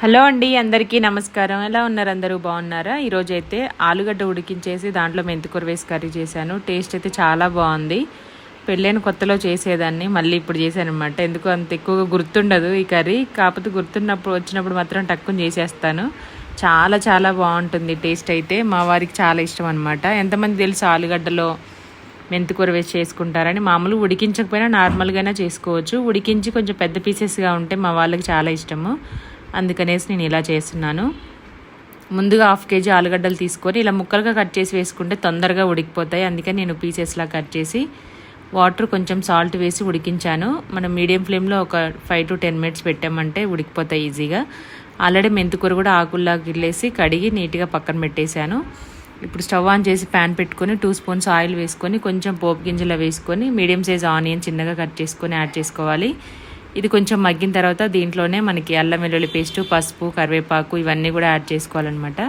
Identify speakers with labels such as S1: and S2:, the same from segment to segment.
S1: Hello అండి అందరికీ నమస్కారం. ఎలా ఉన్నారు అందరూ? బాగున్నారా? ఈరోజు అయితే ఆలుగడ్డ ఉడికించేసి దాంట్లో మెంతికూర వేసి కర్రీ చేశాను. టేస్ట్ అయితే చాలా బాగుంది. పెళ్ళైన కొత్తలో చేసేదాన్ని మళ్ళీ ఇప్పుడు చేశాను అనమాట ఎందుకు అంత ఎక్కువగా గుర్తుండదు ఈ కర్రీ. కాకపోతే గుర్తున్నప్పుడు వచ్చినప్పుడు మాత్రం టక్కుని చేసేస్తాను. చాలా చాలా బాగుంటుంది టేస్ట్ అయితే. మా వారికి చాలా ఇష్టం అనమాట ఎంతమంది తెలుసు ఆలుగడ్డలో మెంతికూర వేసి చేసుకుంటారని? మామూలు ఉడికించకపోయినా నార్మల్గానే చేసుకోవచ్చు. ఉడికించి కొంచెం పెద్ద పీసెస్గా ఉంటే మా వాళ్ళకి చాలా ఇష్టము. అందుకనేసి నేను ఇలా చేస్తున్నాను. ముందుగా హాఫ్ కేజీ ఆలుగడ్డలు తీసుకొని ఇలా ముక్కలుగా కట్ చేసి వేసుకుంటే తొందరగా ఉడికిపోతాయి. అందుకని నేను పీసెస్లా కట్ చేసి వాటర్ కొంచెం సాల్ట్ వేసి ఉడికించాను. మనం మీడియం ఫ్లేమ్లో ఒక ఫైవ్ టు టెన్ మినిట్స్ పెట్టామంటే ఉడికిపోతాయి ఈజీగా. ఆల్రెడీ మెంతికూర కూడా ఆకుల్లా గిల్లేసి కడిగి నీట్గా పక్కన పెట్టేశాను. ఇప్పుడు స్టవ్ ఆన్ చేసి ప్యాన్ పెట్టుకొని టూ స్పూన్స్ ఆయిల్ వేసుకొని కొంచెం పోపు గింజలు వేసుకొని మీడియం సైజ్ ఆనియన్ చిన్నగా కట్ చేసుకొని యాడ్ చేసుకోవాలి. ఇది కొంచెం మగ్గిన తర్వాత దీంట్లోనే మనకి అల్లం వెల్లుల్లి పేస్టు పసుపు కరివేపాకు ఇవన్నీ కూడా యాడ్ చేసుకోవాలన్నమాట.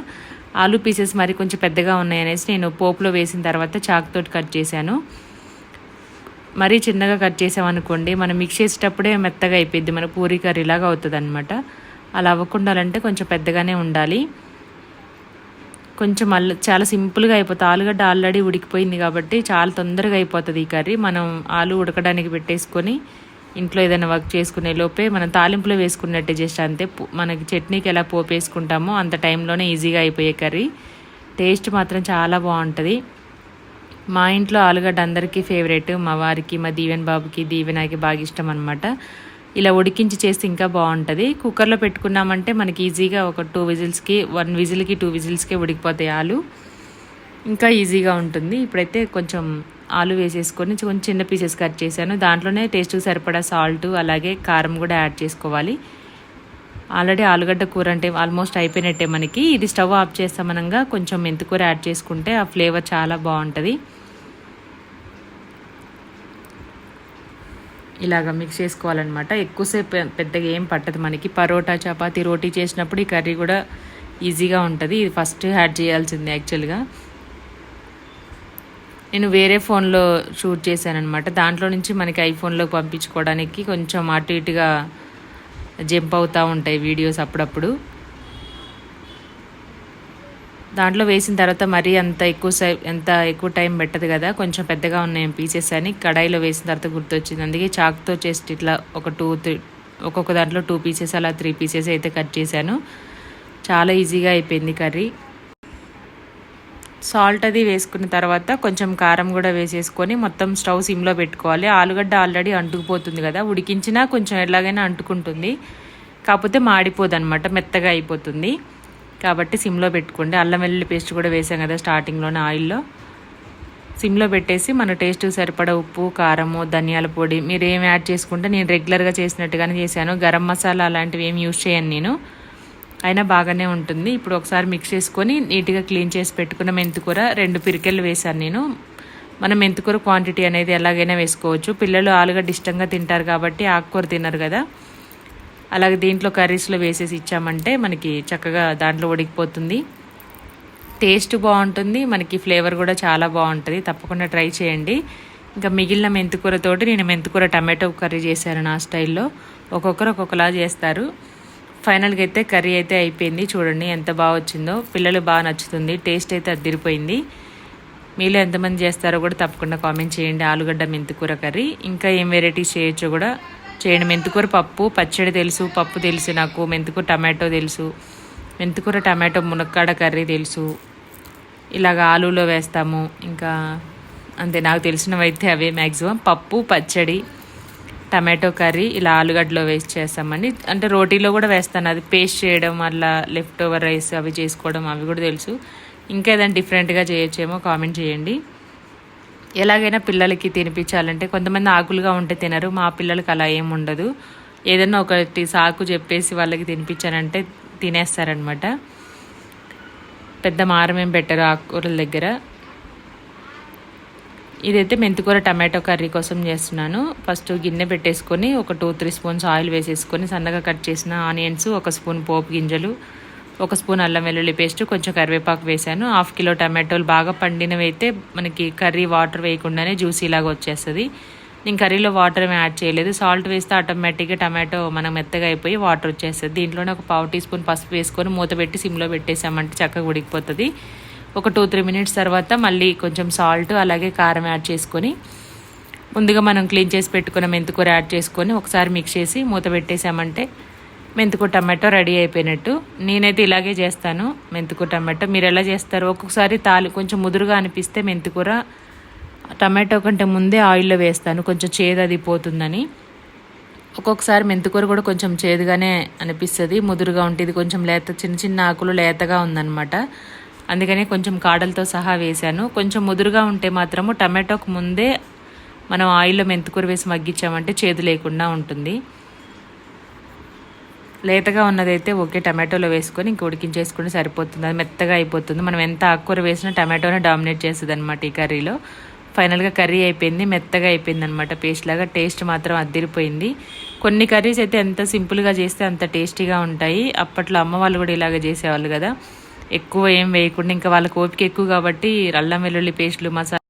S1: ఆలు పీసెస్ మరి కొంచెం పెద్దగా ఉన్నాయనేసి నేను పోపులో వేసిన తర్వాత చాక్తోటి కట్ చేశాను. మరీ చిన్నగా కట్ చేసామనుకోండి మనం మిక్స్ చేసేటప్పుడే మెత్తగా అయిపోయింది మన పూరి కర్రీలాగా అవుతుంది అనమాట అలా అవ్వకుండాలంటే కొంచెం పెద్దగానే ఉండాలి. కొంచెం అల్ల చాలా సింపుల్గా అయిపోతుంది ఆలుగడ్డ ఆల్రెడీ ఉడికిపోయింది కాబట్టి చాలా తొందరగా అయిపోతుంది ఈ కర్రీ. మనం ఆలు ఉడకడానికి పెట్టేసుకొని ఇంట్లో ఏదైనా వర్క్ చేసుకునే లోపే మనం తాలింపులో వేసుకున్నట్టే జస్ట్ అంతే. మనకి చట్నీకి ఎలా పోపు వేసుకుంటామో అంత టైంలోనే ఈజీగా అయిపోయే కర్రీ. టేస్ట్ మాత్రం చాలా బాగుంటుంది. మా ఇంట్లో ఆలుగడ్డ అందరికీ ఫేవరెట్ మా వారికి మా దీవెన్ బాబుకి దీవెనకి బాగా ఇష్టం అనమాట ఇలా ఉడికించి చేస్తే ఇంకా బాగుంటుంది. కుక్కర్లో పెట్టుకున్నామంటే మనకి ఈజీగా ఒక టూ విజిల్స్కి వన్ విజిల్కి టూ విజిల్స్కి ఉడికిపోతాయి ఆలు. ఇంకా ఈజీగా ఉంటుంది. ఇప్పుడైతే కొంచెం ఆలు వేసేసుకొని కొంచెం చిన్న పీసెస్ కట్ చేశాను. దాంట్లోనే టేస్ట్కి సరిపడా సాల్ట్ అలాగే కారం కూడా యాడ్ చేసుకోవాలి. ఆల్రెడీ ఆలుగడ్డ కూర అంటే ఆల్మోస్ట్ అయిపోయినట్టే మనకి. ఇది స్టవ్ ఆఫ్ చేస్తామనగా కొంచెం మెంతికూర యాడ్ చేసుకుంటే ఆ ఫ్లేవర్ చాలా బాగుంటుంది. ఇలాగ మిక్స్ చేసుకోవాలన్నమాట. ఎక్కువసేపు పెద్దగా ఏం పట్టదు మనకి. పరోటా చపాతీ రోటీ చేసినప్పుడు ఈ కర్రీ కూడా ఈజీగా ఉంటుంది. ఇది ఫస్ట్ యాడ్ చేయాల్సింది యాక్చువల్గా నేను వేరే ఫోన్లో షూట్ చేశాను దాంట్లో నుంచి మనకి ఐఫోన్లోకి పంపించుకోవడానికి కొంచెం అటు ఇటుగా జంప్ అవుతూ ఉంటాయి వీడియోస్ అప్పుడప్పుడు. దాంట్లో వేసిన తర్వాత మరీ అంత ఎక్కువ సై ఎంత ఎక్కువ టైం పెట్టదు కదా. కొంచెం పెద్దగా ఉన్నాయి పీసెస్ అని కడాయిలో వేసిన తర్వాత గుర్తొచ్చింది. అందుకే చాక్తో చేసి ఇట్లా ఒక టూ త్రీ ఒక్కొక్క దాంట్లో టూ పీసెస్ అలా త్రీ పీసెస్ అయితే కట్ చేశాను. చాలా ఈజీగా అయిపోయింది కర్రీ. సాల్ట్ అది వేసుకున్న తర్వాత కొంచెం కారం కూడా వేసేసుకొని మొత్తం స్టవ్ సిమ్లో పెట్టుకోవాలి. ఆలుగడ్డ ఆల్రెడీ అంటుకుపోతుంది కదా ఉడికించినా కొంచెం ఎలాగైనా అంటుకుంటుంది. కాకపోతే మాడిపోదు అనమాట మెత్తగా అయిపోతుంది. కాబట్టి సిమ్లో పెట్టుకోండి. అల్లం వెల్లుల్లి పేస్ట్ కూడా వేసాం కదా స్టార్టింగ్లోనే ఆయిల్లో. సిమ్లో పెట్టేసి మన టేస్ట్ సరిపడా ఉప్పు కారము ధనియాల పొడి మీరు ఏం యాడ్ చేసుకుంటే నేను రెగ్యులర్గా చేసినట్టుగానే చేశాను. గరం మసాలా అలాంటివి ఏం యూజ్ చేయను నేను. అయినా బాగానే ఉంటుంది. ఇప్పుడు ఒకసారి మిక్స్ చేసుకొని నీట్గా క్లీన్ చేసి పెట్టుకున్న మెంతికూర రెండు పిరికెళ్ళు వేశాను నేను. మనం మెంతికూర క్వాంటిటీ అనేది ఎలాగైనా వేసుకోవచ్చు. పిల్లలు ఆలుగడ్డ ఇష్టంగా తింటారు కాబట్టి ఆకుకూర తినరు కదా. అలాగే దీంట్లో కర్రీస్లో వేసేసి ఇచ్చామంటే మనకి చక్కగా దాంట్లో ఉడికిపోతుంది. టేస్ట్ బాగుంటుంది. మనకి ఫ్లేవర్ కూడా చాలా బాగుంటుంది. తప్పకుండా ట్రై చేయండి. ఇంకా మిగిలిన మెంతికూరతోటి నేను మెంతికూర టమాటో కర్రీ చేశాను నా స్టైల్లో. ఒక్కొక్కరు ఒక్కొక్కలా చేస్తారు. ఫైనల్గా అయితే కర్రీ అయితే అయిపోయింది. చూడండి ఎంత బాగా వచ్చిందో. పిల్లలు బాగా నచ్చుతుంది. టేస్ట్ అయితే అదిరిపోయింది. మీలో ఎంతమంది చేస్తారో కూడా తప్పకుండా కామెంట్ చేయండి. ఆలుగడ్డ మెంతికూర కర్రీ. ఇంకా ఏం వెరైటీస్ చేయొచ్చో కూడా చేయండి. మెంతికూర పప్పు పచ్చడి తెలుసు పప్పు తెలుసు నాకు. మెంతికూర టమాటో తెలుసు. మెంతికూర టమాటో మునక్కాడ కర్రీ తెలుసు. ఇలాగ ఆలులో వేస్తాము. ఇంకా అంతే. నాకు తెలిసినవి అయితే అవే మ్యాక్సిమం పప్పు పచ్చడి టమాటో కర్రీ ఇలా ఆలుగడ్డలో వేస్ట్ చేస్తామని అంటే రోటీలో కూడా వేస్తాను. అది పేస్ట్ చేయడం అలా లెఫ్ట్ ఓవర్ రైస్ అవి చేసుకోవడం అవి కూడా తెలుసు. ఇంకా ఏదైనా డిఫరెంట్గా చేయొచ్చేమో కామెంట్ చేయండి. ఎలాగైనా పిల్లలకి తినిపించాలంటే కొంతమంది ఆకులుగా ఉంటే తినరు. మా పిల్లలకి అలా ఏమి ఉండదు. ఏదైనా ఒకటి సాకు చెప్పేసి వాళ్ళకి తినిపించానంటే తినేస్తారనమాట. పెద్ద మారమేం పెట్టరు ఆకుకూరల దగ్గర. ఇదైతే మెంతికూర టమాటో కర్రీ కోసం చేస్తున్నాను. ఫస్ట్ గిన్నె పెట్టేసుకొని ఒక టూ త్రీ స్పూన్స్ ఆయిల్ వేసేసుకొని సన్నగా కట్ చేసిన ఆనియన్స్ ఒక స్పూన్ పోపు గింజలు ఒక స్పూన్ అల్లం వెల్లుల్లి పేస్ట్ కొంచెం కరివేపాకు వేసాను. హాఫ్ కిలో టమాటోలు బాగా పండినవి అయితే మనకి కర్రీ వాటర్ వేయకుండానే జ్యూసీలాగా వచ్చేస్తుంది. నేను కర్రీలో వాటర్ ఏమి యాడ్ చేయలేదు. సాల్ట్ వేస్తే ఆటోమేటిక్గా టమాటో మనం మెత్తగా అయిపోయి వాటర్ వచ్చేస్తుంది. దీంట్లోనే ఒక పావు టీ స్పూన్ పసుపు వేసుకొని మూత పెట్టి సిమ్లో పెట్టేసామంటే చక్కగా ఉడికిపోతుంది. ఒక టూ త్రీ మినిట్స్ తర్వాత మళ్ళీ కొంచెం సాల్ట్ అలాగే కారం యాడ్ చేసుకొని ముందుగా మనం క్లీన్ చేసి పెట్టుకున్న మెంతికూర యాడ్ చేసుకొని ఒకసారి మిక్స్ చేసి మూత పెట్టేసామంటే మెంతికూర టమాటో రెడీ అయిపోయినట్టు. నేనైతే ఇలాగే చేస్తాను మెంతికూర టమాటో. మీరు ఎలా చేస్తారు? ఒక్కొక్కసారి తాలి కొంచెం ముదురుగా అనిపిస్తే మెంతికూర టమాటో కంటే ముందే ఆయిల్లో వేస్తాను. కొంచెం చేదు అది పోతుందని. ఒక్కొక్కసారి మెంతికూర కూడా కొంచెం చేదుగానే అనిపిస్తుంది. ముదురుగా ఉంటుంది కొంచెం లేత చిన్న చిన్న ఆకులు లేతగా ఉందన్నమాట. అందుకనే కొంచెం కాడలతో సహా వేశాను. కొంచెం ముదురుగా ఉంటే మాత్రము టమాటోకు ముందే మనం ఆయిల్లో మెంతుకూర వేసి మగ్గించామంటే చేదు లేకుండా ఉంటుంది. లేతగా ఉన్నదైతే ఓకే టమాటోలో వేసుకొని ఇంక ఉడికించేసుకుంటే సరిపోతుంది. అది మెత్తగా అయిపోతుంది. మనం ఎంత ఆకుకూర వేసినా టమాటోనే డామినేట్ చేస్తుంది అనమాట ఈ కర్రీలో. ఫైనల్గా కర్రీ అయిపోయింది మెత్తగా అయిపోయింది అనమాట పేస్ట్ లాగా టేస్ట్ మాత్రం అద్దిరిపోయింది. కొన్ని కర్రీస్ అయితే ఎంత సింపుల్గా చేస్తే అంత టేస్టీగా ఉంటాయి. అప్పట్లో అమ్మ వాళ్ళు కూడా ఇలాగ చేసేవాళ్ళు కదా. ఎక్కువ ఏం వేయకుండా ఇంకా వాళ్ళకి ఓపిక ఎక్కువ కాబట్టి అల్లం వెల్లుల్లి పేస్ట్లు మసాలా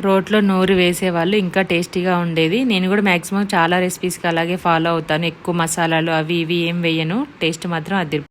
S1: రోట్లో నూరి వేసేవాళ్ళు ఇంకా టేస్టీగా ఉండేది. నేను కూడా మ్యాక్సిమం చాలా రెసిపీస్కి అలాగే ఫాలో అవుతాను. ఎక్కువ మసాలాలు అవి ఇవి ఏం వేయను. టేస్ట్ మాత్రం అదిరి